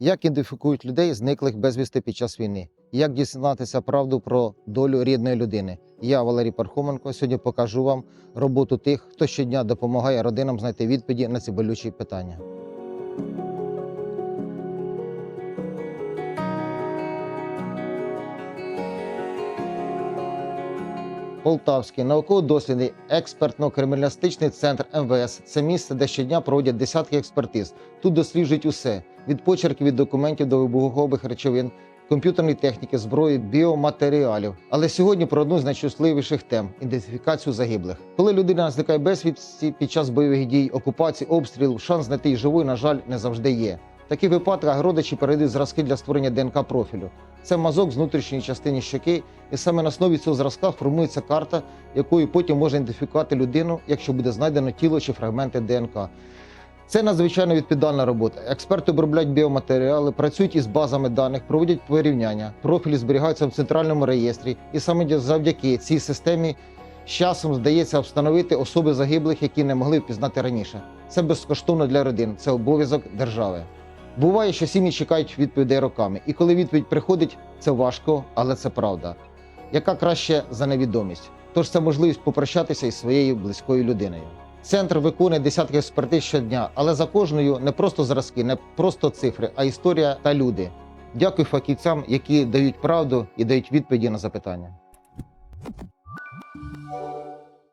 Як ідентифікують людей, зниклих безвісти під час війни? Як дізнатися правду про долю рідної людини? Я Валерій Пархоменко. Сьогодні покажу вам роботу тих, хто щодня допомагає родинам знайти відповіді на ці болючі питання. Полтавський науково-дослідний експертно-криміналістичний центр МВС це місце, де щодня проводять десятки експертиз. Тут досліджують усе: від почерків від документів до вибухових речовин, комп'ютерної техніки, зброї, біоматеріалів. Але сьогодні про одну з найщасливіших тем ідентифікацію загиблих. Коли людина зникає безвісті під час бойових дій, окупації, обстрілів, шанс знайти її живою, на жаль, не завжди є. В таких випадках родичі передають зразки для створення ДНК профілю. Це мазок з внутрішньої частини щоки, і саме на основі цього зразка формується карта, якою потім можна ідентифікувати людину, якщо буде знайдено тіло чи фрагменти ДНК. Це надзвичайно відповідальна робота. Експерти обробляють біоматеріали, працюють із базами даних, проводять порівняння. Профілі зберігаються в центральному реєстрі, і саме завдяки цій системі з часом вдається встановити особи загиблих, які не могли впізнати раніше. Це безкоштовно для родин, це обов'язок держави. Буває, що сім'ї чекають відповідей роками, і коли відповідь приходить, це важко, але це правда. Яка краще за невідомість? Тож це можливість попрощатися із своєю близькою людиною. Центр виконує десятки експертиз щодня, але за кожною не просто зразки, не просто цифри, а історія та люди. Дякую фахівцям, які дають правду і дають відповіді на запитання.